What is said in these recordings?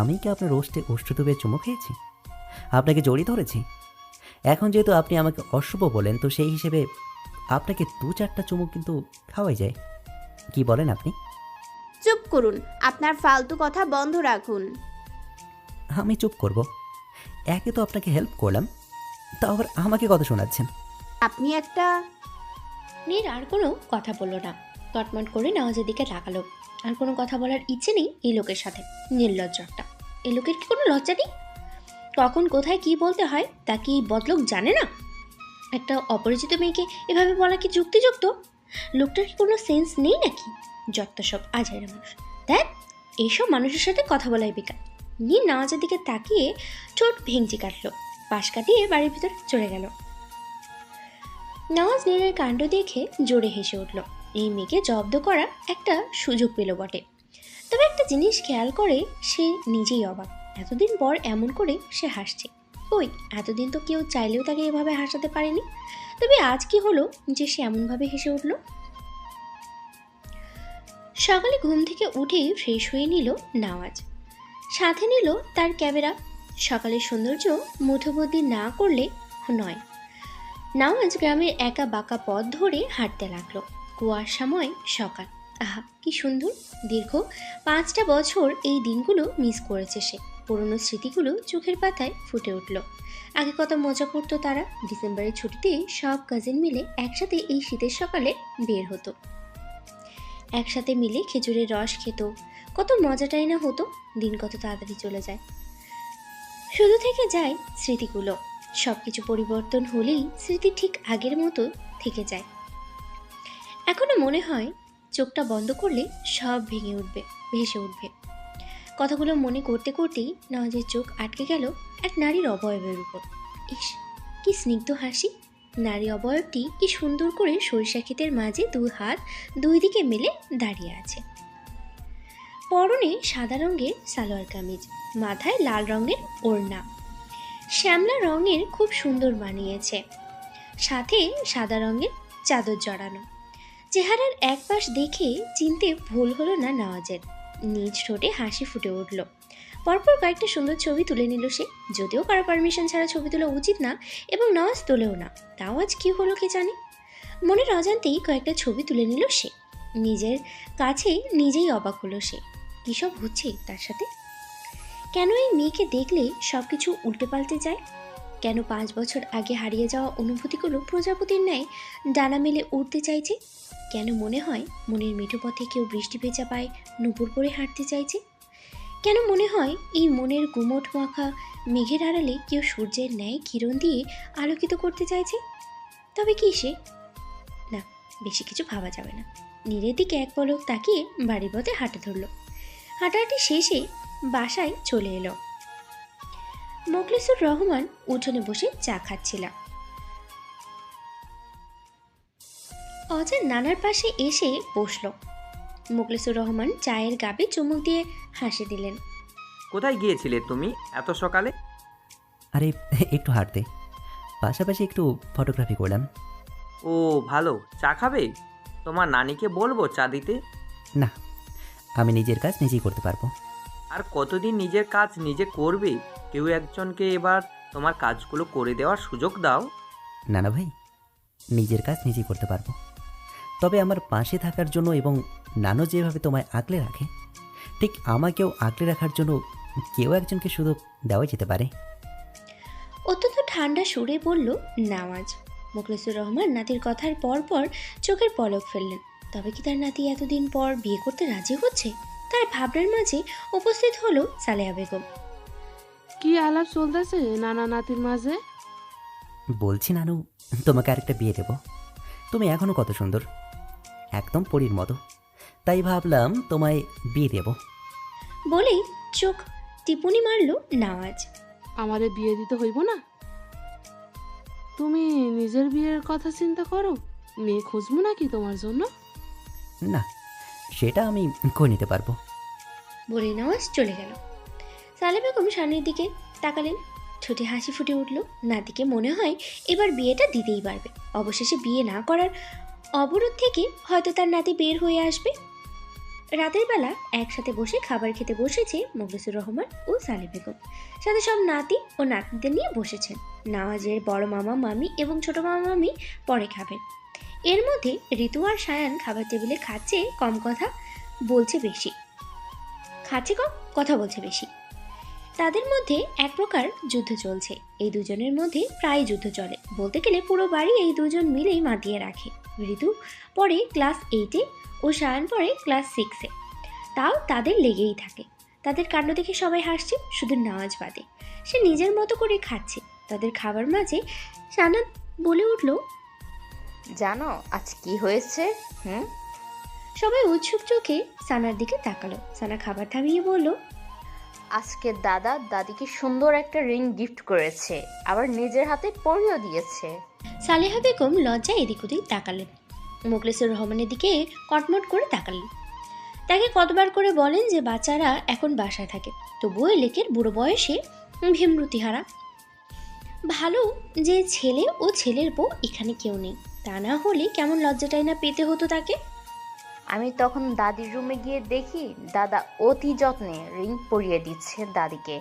আমি কি আপনার রোস্টে ওষ্ঠতবে চুমো খেয়েছি? আপনাকে জড়িয়ে ধরেছি? এখন যেহেতু আপনি আমাকে অশুভ বলেন তো সেই হিসেবে আপনাকে দু চারটা চুমুক কিন্তু খাওয়াই যায়। কি বলেন আপনি? চুপ করুন আপনার ফালতু কথা বন্ধ রাখুন। আমি চুপ করব। একে তো আপনাকে হেল্প করলাম। তা আবার আমাকে কথা শোনাচ্ছেন। আপনি একটা নীর আর কোনো কথা বলল না। কটমট করে নওয়াজের দিকে তাকালো। আর কোনো কথা বলার ইচ্ছে নেই এই লোকের সাথে। নির্লজ্জ একটা এই লোকের কি কোনো লজ্জা নেই? কখন, কোথায়, কি বলতে হয়, তা কি বদলোক জানে না? একটা অপরিচিত মেয়েকে এভাবে বলা কি যুক্তিযুক্ত? লোকটার কি কোনো সেন্স নেই নাকি? যত সব আজের মানুষ। দেখ, এইসব মানুষের সাথে কথা বলাই বেকার। নীর নওয়াজের দিকে তাকিয়ে ঠোঁট ভেঙচি কাটলো। পাশ কাটিয়ে বাড়ির ভিতর চলে গেল। নওয়াজ নীরের কাণ্ড দেখে জোরে হেসে উঠল। এই মেয়েকে জব্দ করা একটা সুযোগ পেল বটে। তবে একটা জিনিস খেয়াল করে, সে নিজেই অবাক। এতদিন পর এমন করে সে হাসছে। ওই, এতদিন তো কেউ চাইলেও তাকে এভাবে হাসাতে পারেনি। তবে আজ কি হলো যে সে এমনভাবে হেসে উঠল? সকালে ঘুম থেকে উঠেই ফ্রেশ হয়ে নিল নাওয়াজ। সাথে নিল তার ক্যামেরা। সকালের সৌন্দর্য মুঠোবন্দি না করলে নয়। নামাজ গ্রামের একা বাঁকা পথ ধরে হাঁটতে লাগল। কুয়াশাময় সকাল। আহা, কি সুন্দর। দীর্ঘ পাঁচটা বছর এই দিনগুলো মিস করেছে সে। পুরনো স্মৃতিগুলো চোখের পাতায় ফুটে উঠল। আগে কত মজা করতো তারা। ডিসেম্বরের ছুটিতে সব কাজিন মিলে একসাথে এই শীতের সকালে বের হতো। একসাথে মিলে খেজুরের রস খেত। কত মজাটাই না হতো। দিন কত তাড়াতাড়ি চলে যায়। শুধু থেকে যায় স্মৃতিগুলো। সব কিছু পরিবর্তন হলেই স্মৃতি ঠিক আগের মতো থেকে যায়। এখনও মনে হয় চোখটা বন্ধ করলে সব ভেঙে উঠবে, ভেসে উঠবে। কথাগুলো মনে করতে করতেই নওয়াজের চোখ আটকে গেল এক নারীর অবয়বের উপর। ইস, কি স্নিগ্ধ হাসি। নারী অবয়বটি কি সুন্দর করে সরিষা ক্ষেতের মাঝে দুই হাত দুই দিকে মেলে দাঁড়িয়ে আছে। পরনে সাদা রঙের সালোয়ার কামিজ, মাথায় লাল রঙের ওড়না। শ্যামলা রঙের খুব সুন্দর বানিয়েছে। সাথে সাদা রঙের চাদর জড়ানো। চেহারার এক পাশ দেখে চিনতে ভুল হলো না নওয়াজের। নিজ ঠোঁটে হাসি ফুটে উঠল। পরপর কয়েকটা সুন্দর ছবি তুলে নিল সে। যদিও কারও পারমিশন ছাড়া ছবি তোলা উচিত না এবং নওয়াজ তোলেও না। তাও আজ কী হলো কে জানে? মনের অজান্তেই কয়েকটা ছবি তুলে নিল সে। নিজের কাছেই নিজেই অবাক হলো সে। কী সব হচ্ছে তার সাথে? কেন এই মেয়েকে দেখলে সব কিছু উল্টে পাল্টে যায়? কেন পাঁচ বছর আগে হারিয়ে যাওয়া অনুভূতিগুলো প্রজাপতির ন্যায় ডানা মেলে উঠতে চাইছে কেন মনে হয় মনের মেঠো পথে কেউ বৃষ্টি ভেজা পায় নুপুর করে হাঁটতে চাইছে? কেন মনে হয় এই মনের গুমট মাখা মেঘের আড়ালে কেউ সূর্যের ন্যায় কিরণ দিয়ে আলোকিত করতে চাইছে? তবে কি সে? না, বেশি কিছু ভাবা যাবে না। নীরের দিকে এক পলক তাকিয়ে বাড়ির পথে হাঁটা ধরল। হাঁটাহাঁটি শেষে বাসায় চলে এলো। মোখলেসুর রহমান উঠোনে বসে চা খাচ্ছিল অজার নানার পাশে এসে বসল। মোখলেসুর রহমান চায়ের গাবে চুমুক দিয়ে হাসি দিলেন। কোথায় গিয়েছিলে তুমি এত সকালে? আরে একটু হাঁটতে। পাশাপাশি একটু ফটোগ্রাফি করলাম। ও ভালো। চা খাবে? তোমার নানিকে বলব চা দিতে? না আমি নিজের কাজ নিজেই করতে পারব। আর কতদিন নিজের কাজ নিজে করবে? কেউ একজনকে এবার তোমার কাজগুলো করে দেওয়ার সুযোগ দাও। না না ভাই নিজের কাজ নিজেই করতে পারব। তবে আমার পাশে থাকার জন্য এবং নানো যেভাবে তোমায় আগলে রাখে ঠিক আমাকেও আগলে রাখার জন্য কেউ একজনকে সুযোগ দেওয়া যেতে পারে। অত্যন্ত ঠান্ডা সুরে বলল নামাজ। মুখলেসুর রহমান নাতির কথার পর পর চোখের পলক ফেললেন। তবে কি তার নাতি এতদিন পর বিয়ে করতে রাজি হচ্ছে? তার ভাবনার মাঝে উপস্থিত হলো সালেহা বেগম। কি আলাপ চলতেছে নানা নাতির মাঝে? বলছি নানু তোমাকে আরেকটা বিয়ে দেব। তুমি এখনও কত সুন্দর? একদম পরীর মতো। তাই ভাবলাম তোমায় বিয়ে দেব। বলেই চোখ টিপুনি মারল নামাজ আমাদের বিয়ে দিতে হইব না? তুমি নিজের বিয়ের কথা চিন্তা করো মেয়ে খুঁজবো নাকি তোমার জন্য? না সেটা আমি করে নিতে পারব। বলে নওয়াজ চলে গেল। সালে বেগম সামনের দিকে তাকালেন ঠোঁটে হাসি ফুটে উঠল। নাতিকে মনে হয় এবার বিয়েটা দিতেই পারবে। অবশেষে বিয়ে না করার অবরোধ থেকে হয়তো তার নাতি বের হয়ে আসবে। রাতের বেলা একসাথে বসে খাবার খেতে বসেছে মোখলেসুর রহমান ও সালে বেগম। সাথে সব নাতি ও নাতনিদের নিয়ে বসেছেন। নওয়াজের বড় মামা, মামি এবং ছোট মামা, মামি পরে খাবেন। এর মধ্যে ঋতু আর সায়ান খাবার টেবিলে খাচ্ছে কম কথা বলছে বেশি। খাচ্ছে কম, কথা বলছে বেশি। তাদের মধ্যে এক প্রকার যুদ্ধ চলছে। এই দুজনের মধ্যে প্রায় যুদ্ধ চলে। বলতে গেলে পুরো বাড়ি এই দুজন মিলেই মাতিয়ে রাখে। ঋতু পরে ক্লাস এইটে ও সায়ান পরে ক্লাস সিক্সে তাও তাদের লেগেই থাকে। তাদের কাণ্ড দেখে সবাই হাসছে শুধু নামাজ বাদে। সে নিজের মতো করে খাচ্ছে। তাদের খাবার মাঝে সানাত বলে উঠল জানো আজ কি হয়েছে? হুম? সবাই উৎসুক চোখে সানার দিকে তাকালো। সানা খাবার থামিয়ে বলল আজকে দাদা দাদিকে সুন্দর একটা রিং গিফট করেছে, আবার নিজের হাতে পরিয়েও দিয়েছে। সালেহা বেগম লজ্জায় এদিক ওদিক তাকালেন। মোখলেসুর রহমানের দিকে কটমট করে তাকালেন। তাকে কতবার করে বলেন যে বাচ্চারা এখন বাসায় থাকে, তবুও এলেকের বুড়ো বয়সে ভীমরতিহারা। ভালো যে ছেলে ও ছেলের বউ এখানে কেউ নেই, তা না হলে কেমন লজ্জাটাই না পেতে হতো তাকে? আমি তখন দাদির রুমে গিয়ে দেখি দাদা অতি যত্নে রিং পরিয়ে দিচ্ছে দাদিকে।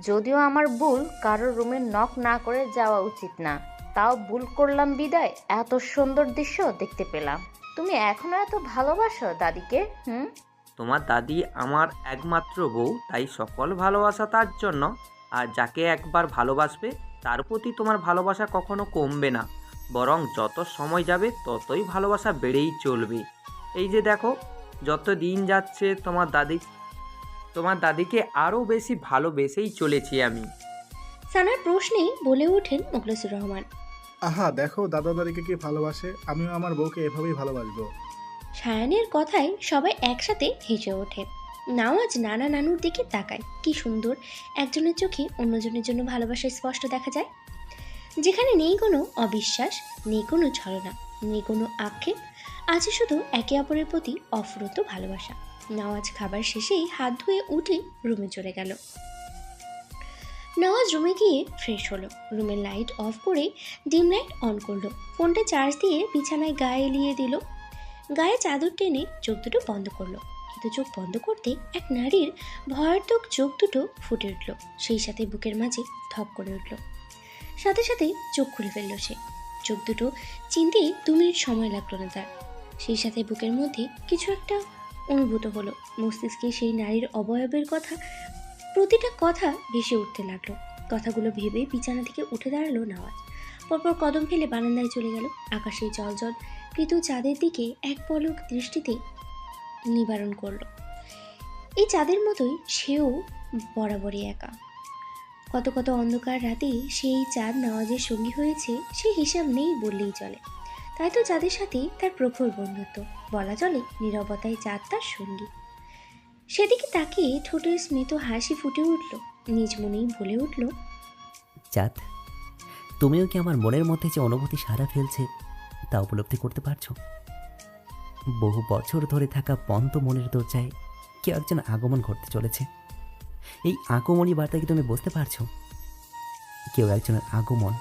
যদিও আমার ভুল, কারোর রুমে নক না করে যাওয়া উচিত না। তাও ভুল করলাম বিদায়, এত সুন্দর দৃশ্য দেখতে পেলাম। তুমি এখনও এত ভালোবাসো দাদিকে, হুম? তোমার দাদি আমার একমাত্র বউ, তাই সকল ভালোবাসা তার জন্য। আর যাকে একবার ভালোবাসবে, তার প্রতি তোমার ভালোবাসা কখনো কমবে না। বরং যত সময় যাবে, ততই ভালোবাসা বেড়েই চলবে। এই যে দেখো যত দিন যাচ্ছে তোমার দাদি তোমার দাদিকে আরও বেশি ভালোবেসেই চলেছি আমি। সানার প্রশ্নেই বলে ওঠেন মুখলেসুর রহমান। আহা দেখো দাদা দাদিকে কি ভালোবাসে? আমিও আমার বউকে এভাবেই ভালোবাসবো। সায়ানের কথায় সবাই একসাথে হেসে ওঠে। নাওয়াজ নানা নানুর দিকে তাকায়। কি সুন্দর একজনের চোখে অন্যজনের জন্য ভালোবাসা স্পষ্ট দেখা যায়। যেখানে নেই কোনো অবিশ্বাস নেই কোনো ছলনা নেই কোনো আক্ষেপ আছে শুধু একে অপরের প্রতি অফুরত ভালোবাসা। নওয়াজ খাবার শেষেই হাত ধুয়ে উঠে রুমে চলে গেল। নওয়াজ রুমে গিয়ে ফ্রেশ হলো। রুমের লাইট অফ করে ডিম লাইট অন করল। ফোনটা চার্জ দিয়ে বিছানায় গায়ে এলিয়ে দিল। গায়ে চাদর টেনে চোখ দুটো বন্ধ করল। কিন্তু চোখ বন্ধ করতে এক নারীর ভয়ার্থক চোখ দুটো ফুটে উঠল। সেই সাথে বুকের মাঝে ধপ করে উঠল। সাথে সাথে চোখ খুলে ফেলল সে। চোখ দুটো চিনতেই দু মিনিট সময় লাগল না তার। সেই সাথে বুকের মধ্যে কিছু একটা অনুভূত হলো। মস্তিষ্কে সেই নারীর অবয়বের কথা, প্রতিটা কথা ভেসে উঠতে লাগল। কথাগুলো ভেবে বিছানা থেকে উঠে দাঁড়াল নাওয়াজ পরপর কদম ফেলে বারান্দায় চলে গেল। আকাশে জল জল কৃতু চাঁদের দিকে এক পলক দৃষ্টিতে নিবারণ করল। এই চাঁদের মতোই সেও বরাবরই একা। কত কত অন্ধকার রাতে সেই চাঁদ নওয়াজের সঙ্গী হয়েছে, সে হিসাব নেই বললেই চলে। তাই তো চাঁদের সাথে তার প্রখর বন্ধুত্ব। বলা চলে, নীরবতায় চাঁদ তার সঙ্গী। সেদিকে তাকিয়ে ঠোঁটের স্মিত হাসি ফুটে উঠল। নিজ মনেই বলে উঠল, চাঁদ, তুমিও কি আমার মনের মধ্যে যে অনুভূতি সারা ফেলছে তা উপলব্ধি করতে পারছ? বহু বছর ধরে থাকা বন্ধ মনের দরজায় কেউ একজন আগমন ঘটতে চলেছে? এই আগমনী বার্তা কি তুমি বুঝতে পারছ? কেউ একজনের আগমন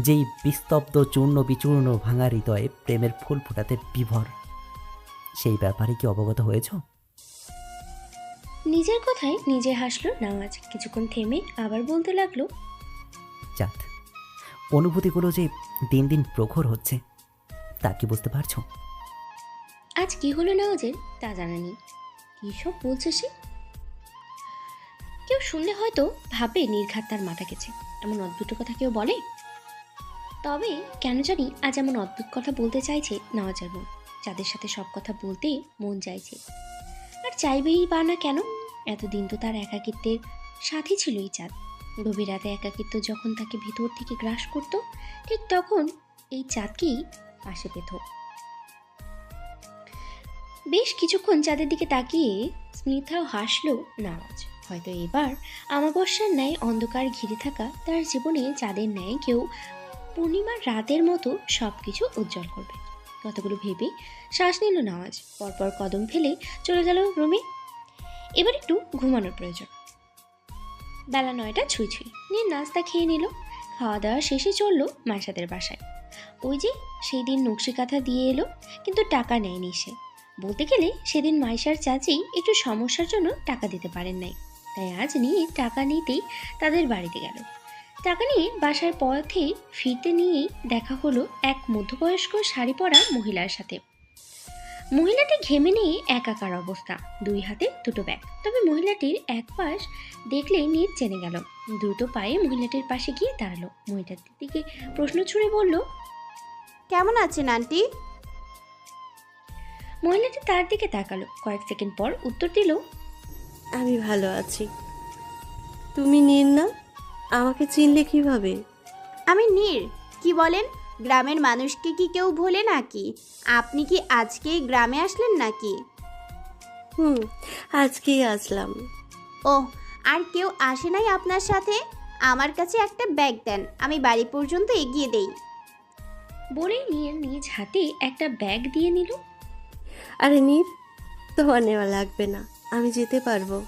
যেই বিস্তব্ধ চূর্ণ বিচূর্ণ ভাঙা হৃদয়ে প্রেমের ফুল ফোটাতে বিভর। সেই ব্যাপারে কি অবগত হয়েছো? নিজের কথায় নিজে হাসলো নামাজ। কিছুক্ষণ থেমে আবার বলতে লাগল চাঁদ অনুভূতিগুলো যে দিন দিন প্রখর হচ্ছে তা কি বুঝতে পারছ? আজ কি হলো নামাজের তা জানা নেই। কী সব বলছে সে? কেউ শুনলে হয়তো ভাবে নির্ঘাত তার মাথা গেছে। এমন অদ্ভুত কথা কেউ বলে? তবে কেন জানি আজ এমন অদ্ভুত কথা বলতে চাইছে নওয়াজের মন যাদের সাথে সব কথা বলতে মন চাইছে। আর চাইবেই বা না কেন? এতদিন তো তার একাকিত্বের সাথী ছিল এই চাঁদ। গভীর রাতে একাকিত্ব যখন তাকে ভিতর থেকে গ্রাস করত, ঠিক তখন এই চাঁদকেই পাশে পেত। বেশ কিছুক্ষণ চাঁদের দিকে তাকিয়ে স্মিতাও হাসলো নামাজ হয়তো এবার আমাবস্যার ন্যায় অন্ধকার ঘিরে থাকা তার জীবনে চাঁদের ন্যায় কেউ পূর্ণিমার রাতের মতো সব কিছু উজ্জ্বল করবে। কতগুলো ভেবে শ্বাস নিল নামাজ। পরপর কদম ফেলে চলে গেল রুমে। এবার একটু ঘুমানোর প্রয়োজন। বেলা নয়টা ছুঁই ছুঁই। নিয়ে নাস্তা খেয়ে নিল। খাওয়া দাওয়া শেষে চলল মাসাদের বাসায়। ওই যে সেই দিন নকশি কাঁথা দিয়ে এলো, কিন্তু টাকা নেয়নি সে। বলতে গেলে সেদিন মাইশার চাচি একটু সমস্যার জন্য টাকা দিতে পারেন নাই। তাই আজ নিয়ে টাকা নিতেই তাদের বাড়িতে গেল। টাকা নিয়ে বাসার পথে ফিরতে নিয়েই দেখা হলো এক মধ্যবয়স্ক শাড়ি পরা মহিলার সাথে। মহিলাটি ঘেমে নিয়ে একাকার অবস্থা। দুই হাতে দুটো ব্যাগ। তবে মহিলাটির এক পাশ দেখলেই নিয়ে চেনে গেল। দ্রুত পায়ে মহিলাটির পাশে গিয়ে দাঁড়াল। মহিলাটির দিকে প্রশ্ন ছুড়ে বলল কেমন আছেন আন্টি? মহিলাটি তার দিকে তাকালো। কয়েক সেকেন্ড পর উত্তর দিল আমি ভালো আছি। তুমি নিন না? আমাকে চিনলে কীভাবে? আমি নীর কি বলেন? গ্রামের মানুষকে কি কেউ ভোলে নাকি? আপনি কি আজকেই গ্রামে আসলেন নাকি? হুম আজকেই আসলাম। ও আর কেউ আসে নাই আপনার সাথে? আমার কাছে একটা ব্যাগ দেন আমি বাড়ি পর্যন্ত এগিয়ে দেই। বলেই নিয়ে নিজ হাতে একটা ব্যাগ দিয়ে নিল। আরে নীর তোমার নেওয়া লাগবে না আমি যেতে পারব।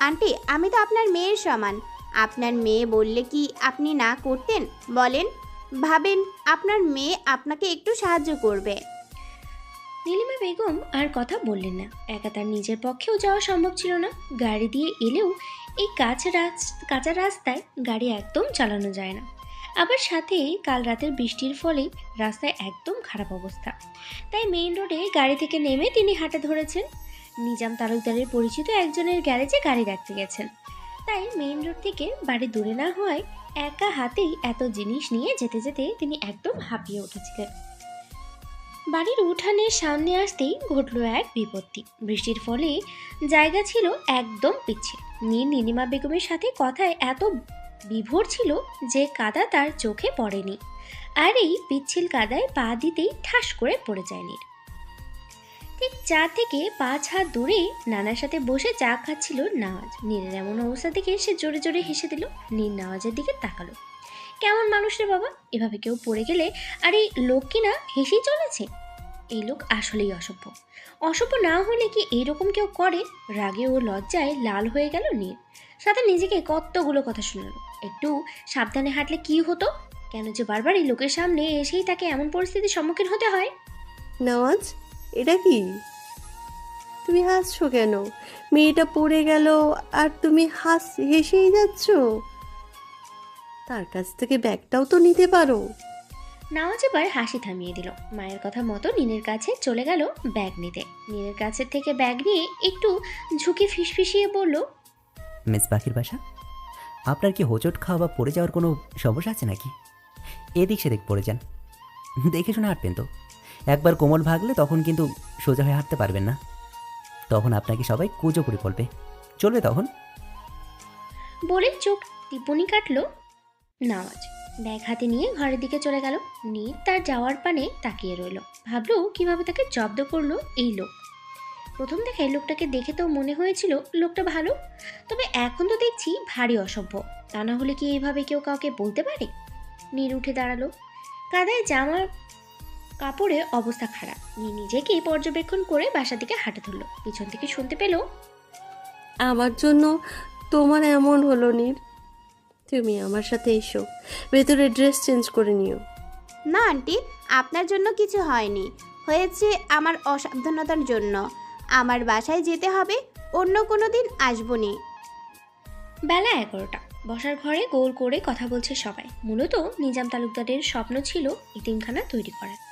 আন্টি আমি তো আপনার মেয়ের সমান। আপনার মেয়ে বললে কি আপনি না করতেন? বলেন, ভাবেন, আপনার মেয়ে আপনাকে একটু সাহায্য করবে। নীলিমা বেগম আর কথা বললেন না। একা তার নিজের পক্ষেও যাওয়া সম্ভব ছিল না। গাড়ি দিয়ে এলেও এই কাঁচা রাস কাঁচা রাস্তায় গাড়ি একদম চালানো যায় না। আবার সাথে কাল রাতের বৃষ্টির ফলে রাস্তায় একদম খারাপ অবস্থা। তাই মেইন রোডে গাড়ি থেকে নেমে তিনি হাঁটা ধরেছেন। নিজাম তালুকদারের পরিচিত একজনের গ্যারেজে গাড়ি রাখতে গেছেন। তাই মেইন রোড থেকে বাড়ি দূরে না হওয়ায় একা হাতেই এত জিনিস নিয়ে যেতে যেতে তিনি একদম হাঁপিয়ে উঠেছিলেন। বাড়ির উঠানের সামনে আসতেই ঘটল এক বিপত্তি। বৃষ্টির ফলে জায়গা ছিল একদম পিচ্ছিল নীর নীলিমা বেগমের সাথে কথায় এত বিভোর ছিল যে কাদা তার চোখে পড়েনি। আর এই পিচ্ছিল কাদায় পা দিতেই ঠাস করে পড়ে যায় নীর ঠিক চা থেকে পাঁচ হাত দূরে নানার সাথে বসে চা খাচ্ছিল নাওয়াজ। নীরের এমন অবস্থা দেখে সে জোরে জোরে হেসে দিল। নীর নাওয়াজের দিকে তাকালো। কেমন মানুষ রে বাবা, এভাবে কেউ পড়ে গেলে আর এই লোক কিনা হেসেই চলেছে? এই লোক আসলেই অসভ্য। অসভ্য না হলে কি এইরকম কেউ করে? রাগে ও লজ্জায় লাল হয়ে গেল নীল সাথে নিজেকে কতগুলো কথা শোনালো। একটু সাবধানে হাঁটলে কি হতো? কেন যে বারবার এই লোকের সামনে এসেই তাকে এমন পরিস্থিতির সম্মুখীন হতে হয়? নওয়াজ? এটা কি? তুমি হাসছো কেন? মেয়েটা পড়ে গেল আর তুমি হাস হেসেই যাচ্ছ? তার কাছ থেকে ব্যাগটাও তো নিতে পারো। নাওয়াজ এবার হাসি থামিয়ে দিল। মায়ের কথা মতো নিনের কাছে চলে গেল ব্যাগ নিতে। নিনের কাছের থেকে ব্যাগ নিয়ে একটু ঝুঁকে ফিসফিসিয়ে বলল মিস পাখির বাসা আপনার কি হোঁচট খাওয়া বা পড়ে যাওয়ার কোনো সমস্যা আছে নাকি? এদিক সেদিক পড়ে যান। দেখে শুনে হাঁটবেন তো। একবার কোমল ভাগলে তখন কিন্তু সোজা হয়ে হাঁটতে পারবেন না। তখন আপনাকে সবাই কুজো করে বলবে। চলবে তখন? বলে চোখ টিপুনি কাটলো নামাজ। ব্যাগ হাতে নিয়ে ঘরের দিকে চলে গেল। নীর তার যাওয়ার পানে তাকিয়ে রইল। ভাবলো কীভাবে তাকে জব্দ করল এই লোক। প্রথম দেখায় লোকটাকে দেখে তো মনে হয়েছিল লোকটা ভালো। তবে এখন তো দেখছি ভারী অসভ্য। তা না হলে কি এইভাবে কেউ কাউকে বলতে পারে? নীর উঠে দাঁড়াল। কাদায় জামা কাপড়ে অবস্থা খারাপ। নীর নিজেকেই পর্যবেক্ষণ করে বাসা দিকে হাঁটা ধরলো। পিছন থেকে শুনতে পেল আমার জন্য তোমার এমন হলো নীর। তুমি আমার সাথে এসো। ভেতরে ড্রেস চেঞ্জ করে নিও। না আন্টি আপনার জন্য কিছু হয়নি। হয়েছে আমার অসাবধানতার জন্য। আমার বাসায় যেতে হবে অন্য কোনো দিন আসব নি। বেলা এগারোটা। বসার ঘরে গোল করে কথা বলছে সবাই। মূলত নিজাম তালুকদারের স্বপ্ন ছিল ইতিমখানা তৈরি করার।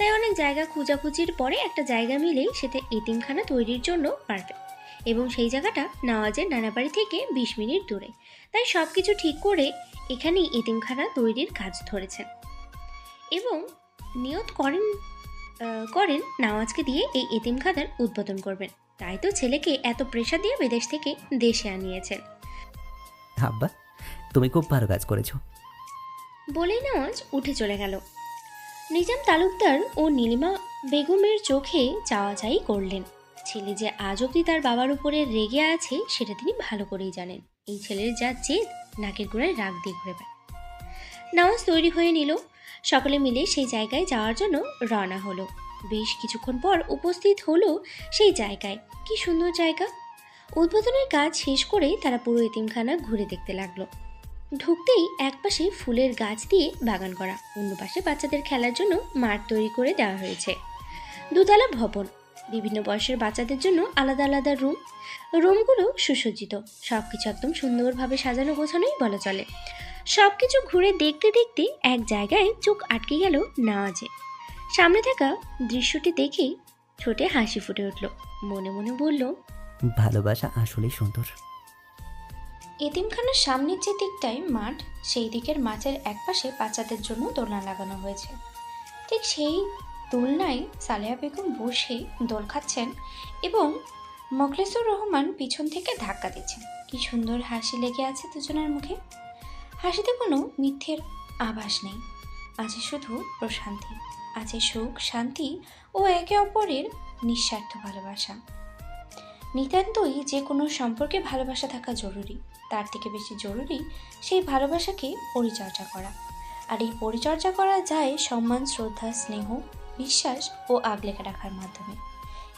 তাই অনেক জায়গা খোঁজাখুঁজির পরে একটা জায়গা মিলেই সেটা এতিমখানা তৈরির জন্য পারফেক্ট এবং সেই জায়গাটা নওয়াজের নানাবাড়ি থেকে বিশ মিনিট দূরে। তাই সব কিছু ঠিক করে এখানেই এতিমখানা তৈরির কাজ ধরেছেন। এবং নিয়ত করেন করেন নওয়াজকে দিয়ে এই এতিমখানার উদ্বোধন করবেন। তাই তো ছেলেকে এত প্রেশার দিয়ে বিদেশ থেকে দেশে আনিয়েছেন। আব্বা তুমি খুব ভালো কাজ করেছ। বলেই নওয়াজ উঠে চলে গেল। নিজাম তালুকদার ও নীলিমা বেগমের চোখে চাওয়া চাই করলেন। ছেলে যে আজ অবধি তার বাবার উপরে রেগে আছে, সেটা তিনি ভালো করেই জানেন। এই ছেলের যা জেদ, নাকের গোড়ায় রাগ দিয়ে ঘুরে বেড়ায়। নামাজ তৈরি হয়ে নিল। সকলে মিলে সেই জায়গায় যাওয়ার জন্য রওনা হলো। বেশ কিছুক্ষণ পর উপস্থিত হলো সেই জায়গায়। কি সুন্দর জায়গা। উদ্বোধনের কাজ শেষ করে তারা পুরো এতিমখানা ঘুরে দেখতে লাগল। ঢুকতেই একপাশে ফুলের গাছ দিয়ে বাগান করা, অন্য পাশে বাচ্চাদের খেলার জন্য মাঠ তৈরি করে দেওয়া হয়েছে। দুতলা ভবন, বিভিন্ন বয়সের বাচ্চাদের জন্য আলাদা আলাদা রুম, রুমগুলো সুসজ্জিত সব কিছু একদম সুন্দরভাবে সাজানো গোছানোই বলা চলে। সব কিছু ঘুরে দেখতে দেখতে এক জায়গায় চোখ আটকে গেল নাওয়াজে সামনে থাকা দৃশ্যটি দেখেই ঠোঁটে হাসি ফুটে উঠল, মনে মনে বলল, ভালোবাসা আসলেই সুন্দর। এতিমখানার সামনের যে দিকটায় মাঠ, সেই দিকের মাঠের একপাশে বাচ্চাদের জন্য দোলনা লাগানো হয়েছে। ঠিক সেই দোলনায় সালেহা বেগম বসে দোল খাচ্ছেন এবং মখলেসুর রহমান পিছন থেকে ধাক্কা দিচ্ছেন। কি সুন্দর হাসি লেগে আছে দুজনের মুখে। হাসিতে কোনো মিথ্যের আভাস নেই। আছে শুধু প্রশান্তি। আছে সুখ, শান্তি ও একে অপরের নিঃস্বার্থ ভালোবাসা। নিতান্তই যে কোনো সম্পর্কে ভালোবাসা থাকা জরুরি। তার থেকে বেশি জরুরি সেই ভালোবাসাকে পরিচর্যা করা। আর এই পরিচর্যা করা যায় সম্মান, শ্রদ্ধা, স্নেহ, বিশ্বাস ও আগলে রাখার মাধ্যমে।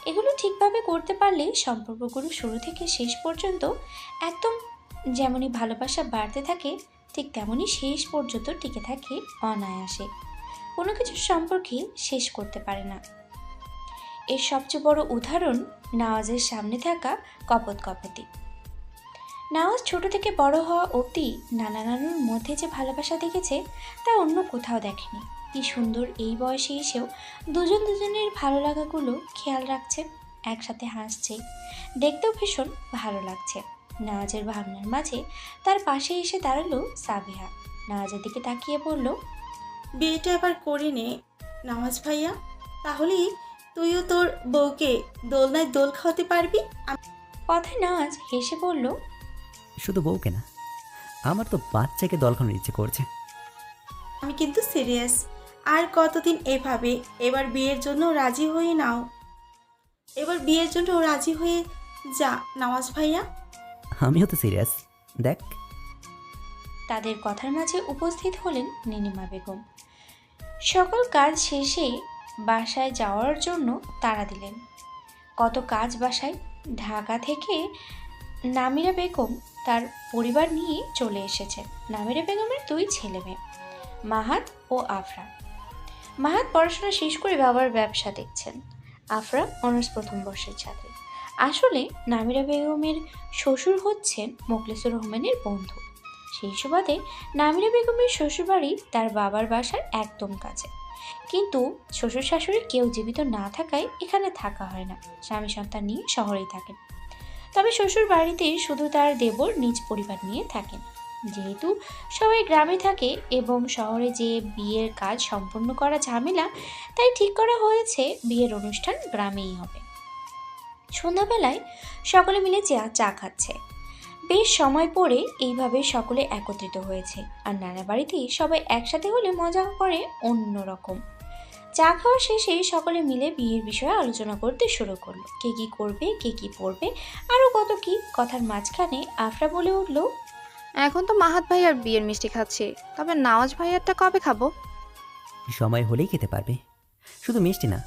এগুলো ঠিকভাবে করতে পারলে সম্পর্কগুলো শুরু থেকে শেষ পর্যন্ত একদম যেমনই ভালোবাসা বাড়তে থাকে, ঠিক তেমনই শেষ পর্যন্ত টিকে থাকে অনায়াসে। কোনো কিছু সম্পর্কে শেষ করতে পারে না। এর সবচেয়ে বড় উদাহরণ নওয়াজের সামনে থাকা কপত কপতি। নওয়াজ ছোট থেকে বড় হওয়া অবধি নানা নানুর মধ্যে যে ভালোবাসা দেখেছে, তা অন্য কোথাও দেখেনি। কি সুন্দর এই বয়সে এসেও দুজন দুজনের ভালো লাগাগুলো খেয়াল রাখছে, একসাথে হাসছে। দেখতেও ভীষণ ভালো লাগছে। নওয়াজের ভাবনার মাঝে তার পাশে এসে দাঁড়াল সাবিহা। নওয়াজের দিকে তাকিয়ে বলল, বিয়েটা আবার করিনি নে নওয়াজ ভাইয়া। তাহলেই তুইও তোর বউকে দোলনায় দোল খাওয়াতে পারবি? কথায় নওয়াজ হেসে বলল শুধু বউকে না আমার তো বাচ্চাকে দল খানোর ইচ্ছে করছে। আমি কিন্তু সিরিয়াস। আর কতদিন এভাবে? এবার বিয়ের জন্য রাজি হয়ে নাও। এবার বিয়ের জন্য রাজি হয়ে যা নওয়াজ ভাইয়া। আমিও তো সিরিয়াস। দেখ। তাদের কথার মাঝে উপস্থিত হলেন নিনিমা বেগম। সকল কাজ শেষে বাসায় যাওয়ার জন্য তাড়া দিলেন। কত কাজ বাসায়, ঢাকা থেকে নামিরা বেগম তার পরিবার নিয়ে চলে এসেছেন। নামিরা বেগমের দুই ছেলে মেয়ে, মাহাত ও আফরা মাহাত পড়াশোনা শেষ করে বাবার ব্যবসা দেখছেন। আফরা অনার্স প্রথম বর্ষের ছাত্রী। আসলে নামিরা বেগমের শ্বশুর হচ্ছেন মোখলেসুর রহমানের বন্ধু। সেই সুবাদে নামিরা বেগমের শ্বশুরবাড়ি তার বাবার বাসার একদম কাছে। কিন্তু শ্বশুর শাশুড়ি কেউ জীবিত না থাকায় এখানে থাকা হয় না। স্বামী সন্তান নিয়ে শহরেই থাকেন। তবে শ্বশুর বাড়িতে শুধু তার দেবর নিজ পরিবার নিয়ে থাকেন। যেহেতু সবাই গ্রামে থাকে এবং শহরে যে বিয়ের কাজ সম্পন্ন করা ঝামেলা, তাই ঠিক করা হয়েছে বিয়ের অনুষ্ঠান গ্রামেই হবে। সন্ধ্যাবেলায় সকলে মিলে চা চা খাচ্ছে। বেশ সময় পরে এইভাবে সকলে একত্রিত হয়েছে আর নানা বাড়িতে সবাই একসাথে হলে মজা করে অন্যরকম চা খাওয়া শেষে সকলে মিলে বিয়ের বিষয়ে আলোচনা করতে শুরু করল। কে কি করবে কে কি পড়বে আরও কত কি কথার মাঝখানে আফরা বলে উঠল এখন তো মাহাত ভাইয়ার বিয়ের মিষ্টি খাচ্ছি তবে নওয়াজ ভাইয়ারটা কবে খাব? সময় হলেই খেতে পারবে। শুধু মিষ্টি না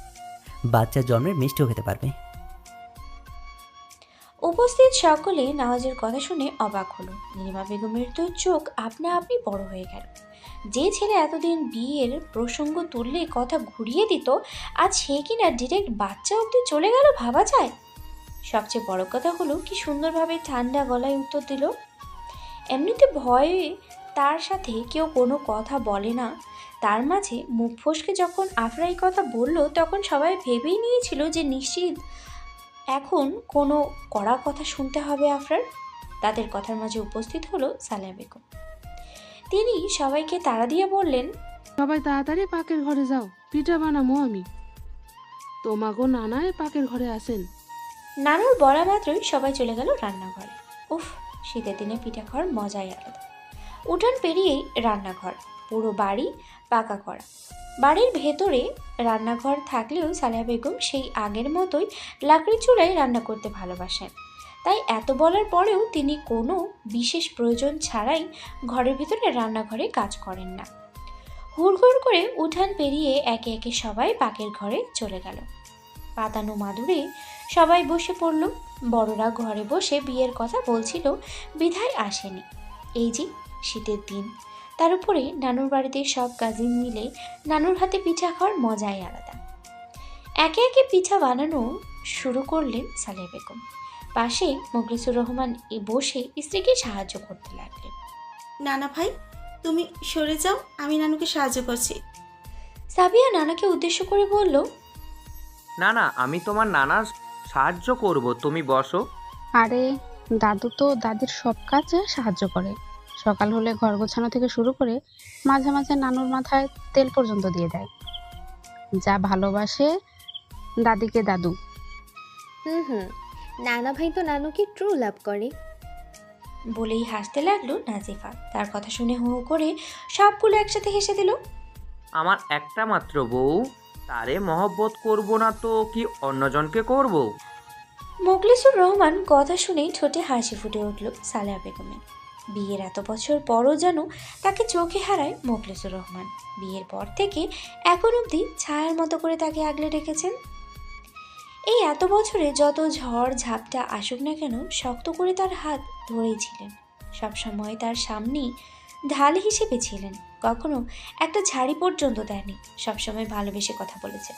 বাচ্চার জন্মের মিষ্টিও খেতে পারবে। উপস্থিত সকলে নওয়াজের কথা শুনে অবাক হলো। নীলিমা বেগমের তো চোখ আপনা আপনি বড় হয়ে গেল। যে ছেলে এতদিন বিয়ের প্রসঙ্গ তুললে কথা ঘুরিয়ে দিত, আজ সে কিনা ডিরেক্ট বাচ্চা অবধি চলে গেল ভাবা যায়? সবচেয়ে বড় কথা হলো, কি সুন্দরভাবে ঠান্ডা গলায় উত্তর দিল, এমনিতে ভয়ে তার সাথে কেউ কোনো কথা বলে না। তার মাঝে মুখ ফসকে যখন আফরা এই কথা বলল, তখন সবাই ভেবেই নিয়েছিল যে নিশ্চিত এখন কোনো কড়া কথা শুনতে হবে আফরার তাদের কথার মাঝে উপস্থিত হলো সালেহা বেগম। তিনি সবাইকে তাড়া দিয়ে বললেন সবাই তাড়াতাড়ি পাকের ঘরে যাও পিঠা বানামো আমি। তোমাগো নানায় পাকের ঘরে আসেন। নানুর বলা মাত্রই সবাই চলে গেল রান্নাঘরে। উফ শীতের দিনে পিঠা খাওয়ার মজাই আলাদা। উঠান পেরিয়েই রান্নাঘর পুরো বাড়ি পাকা করা। বাড়ির ভেতরে রান্নাঘর থাকলেও সালেহা বেগম সেই আগের মতোই লাকড়ির চুলায় রান্না করতে ভালোবাসেন। তাই এত বলার পরেও তিনি কোনো বিশেষ প্রয়োজন ছাড়াই ঘরের ভিতরে রান্নাঘরে কাজ করেন না। হুড়হুড় করে উঠান পেরিয়ে একে একে সবাই পাকের ঘরে চলে গেল। পাতানো মাদুরে সবাই বসে পড়ল। বড়রা ঘরে বসে বিয়ের কথা বলছিল, বিধায় আসেনি। এই যে শীতের দিন তার উপরে নানুর বাড়িতে সব কাজিন মিলে নানুর হাতে পিঠা খাওয়ার মজাই আলাদা। একে একে পিঠা বানানো শুরু করলেন সালেহ বেগম। পাশে মোগলিসুর রহমান এ বসে স্ত্রীকে সাহায্য করতে লাগলেন। নানা ভাই তুমি সরে যাও আমি নানুকে সাহায্য করছি। সাবিয়া নানাকে উদ্দেশ্য করে বলল না না আমি তোমার নানার সাহায্য করব তুমি বসো। আরে দাদু তো দাদির সব কাজে সাহায্য করে। সকাল হলে ঘর গোছানো থেকে শুরু করে মাঝে মাঝে নানুর মাথায় তেল পর্যন্ত দিয়ে দেয়। যা ভালোবাসে দাদিকে দাদু। হুম হুম। নানা ভাই তো নানুকে ট্রু লাভ করে। বলেই হাসতে লাগল নাজিফা। তার কথা শুনে হু হু করে সবগুলো একসাথে হেসে দিল। আমার একটা মাত্র বউ তারে মহব্বত করব না তো কি অন্যজনকে করব? মোগলিসুর রহমান কথা শুনেই ঠোঁটে হাসি ফুটে উঠল সালেহা বেগমের। বিয়ের এত বছর পরও যেন তাকে চোখে হারায় মোগলিসুর রহমান। বিয়ের পর থেকে এখন অবধি ছায়ার মতো করে তাকে আগলে রেখেছেন। এই এত বছরে যত ঝড়, ঝাপটা আসুক না কেন শক্ত করে তার হাত ধরেই ছিলেন। সবসময় তার সামনেই ঢাল হিসেবে ছিলেন। কখনো একটা ঝাড়ি পর্যন্ত দেয়নি সবসময় ভালোবেসে কথা বলেছেন।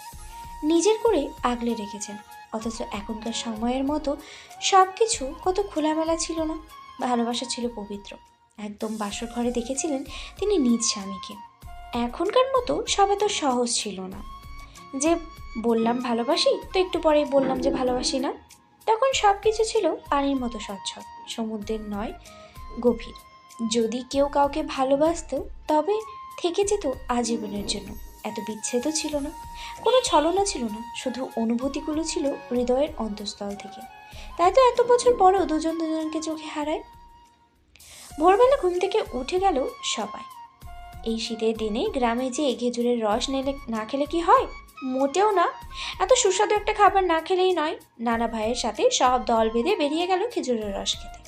নিজের করে আগলে রেখেছেন। অথচ এখনকার সময়ের মতো সব কিছু কত খোলামেলা ছিল না। ভালোবাসা ছিল পবিত্র। একদম বাসর ঘরে দেখেছিলেন তিনি নিজ স্বামীকে। এখনকার মতো সব এত সহজ ছিল না। যে বললাম ভালোবাসি, তো একটু পরেই বললাম যে ভালোবাসি না। তখন সব কিছু ছিল পানির মতো স্বচ্ছল সমুদ্রের নয়, গভীর। যদি কেউ কাউকে ভালোবাসত, তবে থেকে যেত আজীবনের জন্য। এত বিচ্ছেদও ছিল না। কোনো ছলনা ছিল না। শুধু অনুভূতিগুলো ছিল হৃদয়ের অন্তঃস্থল থেকে। তাই তো এত বছর পরেও দুজন দুজনকে চোখে হারায়। ভোরবেলা ঘুম থেকে উঠে গেল সবাই। এই শীতের দিনে গ্রামে যে খেজুরের রস নেলে না খেলে কি হয়? মোটেও না। এত সুস্বাদু একটা খাবার না খেলেই নয়। নানা ভাইয়ের সাথে সব দল বেঁধে বেরিয়ে গেল খেজুরের রস খেতে।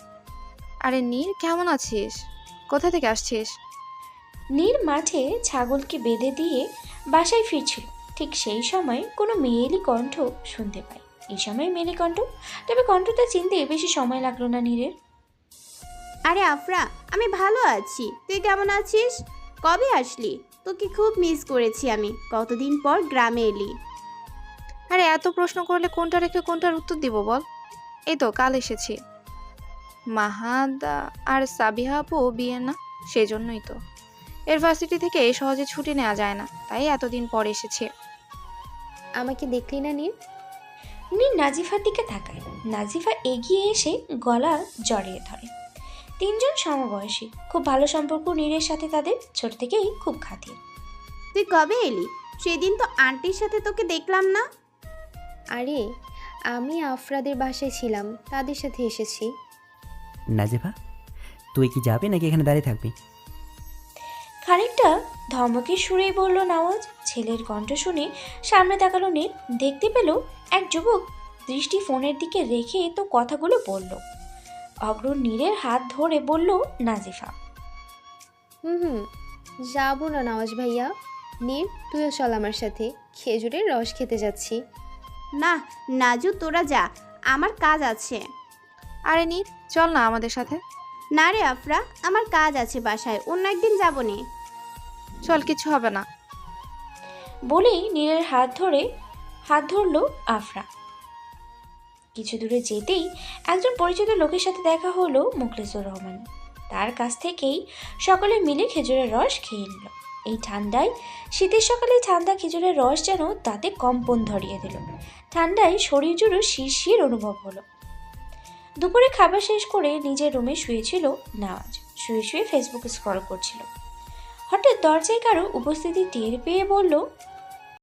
আরে নীর কেমন আছিস? কোথা থেকে আসছিস? নীর মাঠে ছাগলকে বেঁধে দিয়ে বাসায় ফিরছিল। ঠিক সেই সময় কোনো মেয়েলি কণ্ঠ শুনতে পাই। এই সময় মেয়েলি কণ্ঠ। তবে কণ্ঠটা চিনতে বেশি সময় লাগল না নীরের। আরে আফরা আমি ভালো আছি। তুই কেমন আছিস? কবে আসলি? তোকে খুব মিস করেছি আমি। কতদিন পর গ্রামে এলি। আরে এত প্রশ্ন করলে কোনটা রেখে কোনটার উত্তর দিব বল? এই তো কাল এসেছি। মাহাদা আর সাবিহা আপু বিয়ে না সেজন্যই তো। ইউনিভার্সিটি থেকে সহজে ছুটি নেওয়া যায় না তাই এতদিন পর এসেছে। আমাকে দেখলি না নীর? নীর নাজিফার দিকে তাকায়। নাজিফা এগিয়ে এসে গলা জড়িয়ে ধরে। তিনজন সমবয়সী খুব ভালো সম্পর্ক নীরের সাথে তাদের ছোট থেকেই খুব খাতির। তুই কবে এলি? সেদিন তো আন্টির সাথে তোকে দেখলাম না। আরে আমি আফরাদের বাসায় ছিলাম তাদের সাথে এসেছি। নাজিফা তুই কি যাবে নাকি এখানে দাঁড়িয়ে থাকবি? খানিকটা ধমকে সুরেই বলল নওয়াজ। ছেলের কণ্ঠ শুনে সামনে তাকালো নীর দেখতে পেল এক যুবক দৃষ্টি ফোনের দিকে রেখে তো কথাগুলো বলল। অগ্র নীরের হাত ধরে বলল নাজিফা। হুম হুম যাব না নওয়াজ ভাইয়া। নীর তুইও চল আমার সাথে। খেজুরের রস খেতে যাচ্ছি। না নাজু তোরা যা। আমার কাজ আছে। আরে নীর চল না আমাদের সাথে। না রে আফরা আমার কাজ আছে বাসায় অন্য একদিন যাব নে। চল কিছু হবে না। বলেই নীরের হাত ধরে হাত ধরল আফরা। কিছু দূরে যেতেই একজন পরিচিত লোকের সাথে দেখা হলো মুখলেসুর রহমান। তার কাছ থেকেই সকলে মিলে খেজুরের রস খেয়ে নিল। এই ঠান্ডায় শীতের সকালে ঠান্ডা খেজুরের রস যেন তাতে কম্পন ধরিয়ে দিল। ঠান্ডায় শরীর জুড়ে শিরশির অনুভব হলো। দুপুরে খাবার শেষ করে নিজের রুমে শুয়েছিল নাওয়াজ। শুয়ে শুয়ে ফেসবুক স্ক্রল করছিল। হঠাৎ দরজায় কারও উপস্থিতি টের পেয়ে বলল